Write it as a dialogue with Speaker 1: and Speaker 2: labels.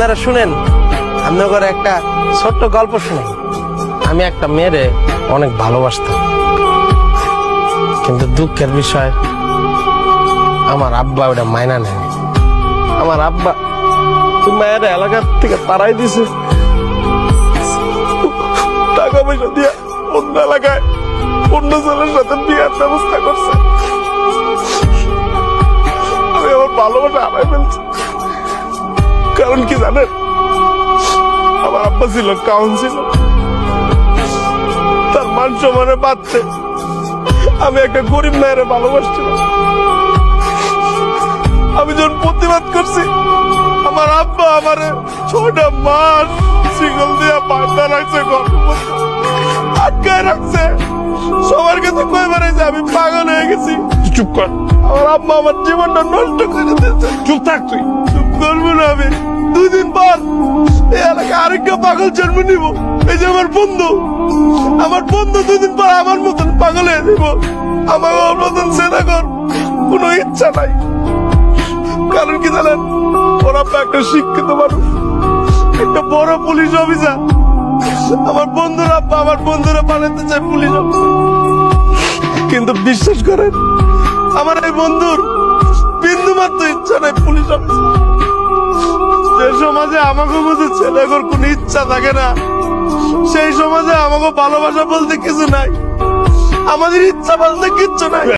Speaker 1: আপনারা শুনেন, আপনাদের একটা ছোট্ট গল্প শুনেন আমি একটা মেয়েরে অনেক ভালোবাসতাম। কিন্তু দুঃখের বিষয়, আমার আব্বা ওটা মাইনা নেয় আমার আব্বা মেয়ের এলাকার থেকে তারাই দিছে। টাকা পয়সা দিয়ে অন্য এলাকায় অন্য ছেলের সাথে বিয়ের ব্যবস্থা করছে। আমি আমার ভালোবাসা হারাই ফেলছি। কারণ কি জানেন? আমার আব্বা ছিল কাউন্সিল তার মান সম্মানে পাচ্ছে আমি একটা গরিব মেয়েরে ভালোবাসছিলাম। আমি যখন প্রতিবাদ করছি আমার আব্বা আমার ছটা মাস সিঙ্গল দিয়ে বান্ধা রাখছে আটকায় রাখছে। সবার কাছে কই বেড়াইছে আমি পাগল হয়ে গেছি। চুপ কর। আমার আব্বা আমার জীবনটা নষ্ট করে দিয়েছে। চুপ থাক তুই। চুপ করব না আমি। এলাকায় আরেকটা পাগল জন্ম নিব। এই যে আমার বন্ধু। আমার বন্ধু দুদিন পর আমার মতন পাগল হয়ে দিব আমার ওর মতন সেটা কর। কোনো ইচ্ছা নাই। কারণ কি জানেন? ওর আব্বা একটা শিক্ষিত মানুষ। একটা বড় পুলিশ অফিসার। আমার বন্ধুরা আব্বা আমার বন্ধুরা বানাতে চায় পুলিশ অফিসার। কিন্তু বিশ্বাস করেন, আমার এই বন্ধুর বিন্দু মাত্র সমাজে আমাকে মধ্যে ছেলেগর কোনো ইচ্ছা থাকে না। সেই সমাজে আমাকে ভালোবাসা বলতে কিছু নাই। আমাদের ইচ্ছা বলতে কিচ্ছু নাই।